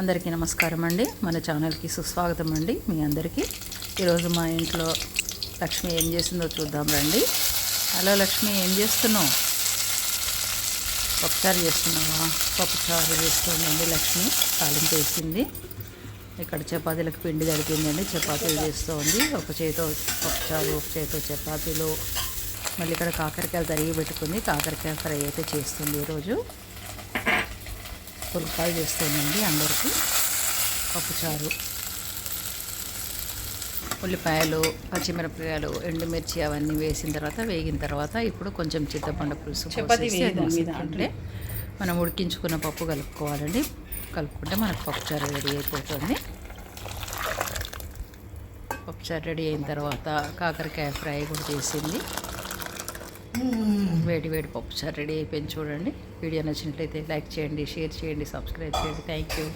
అందరికీ నమస్కారం అండి. మన ఛానల్కి సుస్వాగతం అండి. మీ అందరికీ. ఈరోజు మా ఇంట్లో లక్ష్మి ఏం చేసిందో చూద్దాం రండి. హలో లక్ష్మి ఏం చేస్తున్నావు? పప్పుచారు చేస్తున్నావా? పప్పుచారు చేస్తుందండి లక్ష్మి. తాలింపు వేసింది. ఇక్కడ చపాతీలకు పిండి తడిపిందండి. చపాతీలు చేస్తుంది. ఒక చేతో పప్పుచారు ఒక చేతో చపాతీలు. మళ్ళీ ఇక్కడ కాకరకాయలు తరిగి పెట్టుకుంది. కాకరకాయ ఫ్రై అయితే చేస్తుంది ఈరోజు. పుల్కాలు చేస్తుందండి అందరికీ. పప్పుచారు ఉల్లిపాయలు పచ్చిమిరపకాయలు ఎండుమిర్చి అవన్నీ వేసిన తర్వాత వేగిన తర్వాత ఇప్పుడు కొంచెం చింతపండు పులుసు మసులుతుంటే మనం ఉడికించుకున్న పప్పు కలుపుకోవాలండి. కలుపుకుంటే మనకు పప్పుచారు రెడీ అయిపోతుంది. పప్పుచారు రెడీ అయిన తర్వాత కాకరకాయ ఫ్రై కూడా చేసింది. వేడి వేడి పప్పుచారు రెడీ అయిపోయింది చూడండి. వీడియో నచ్చినట్లయితే లైక్ చేయండి షేర్ చేయండి సబ్స్క్రైబ్ చేయండి. Thank you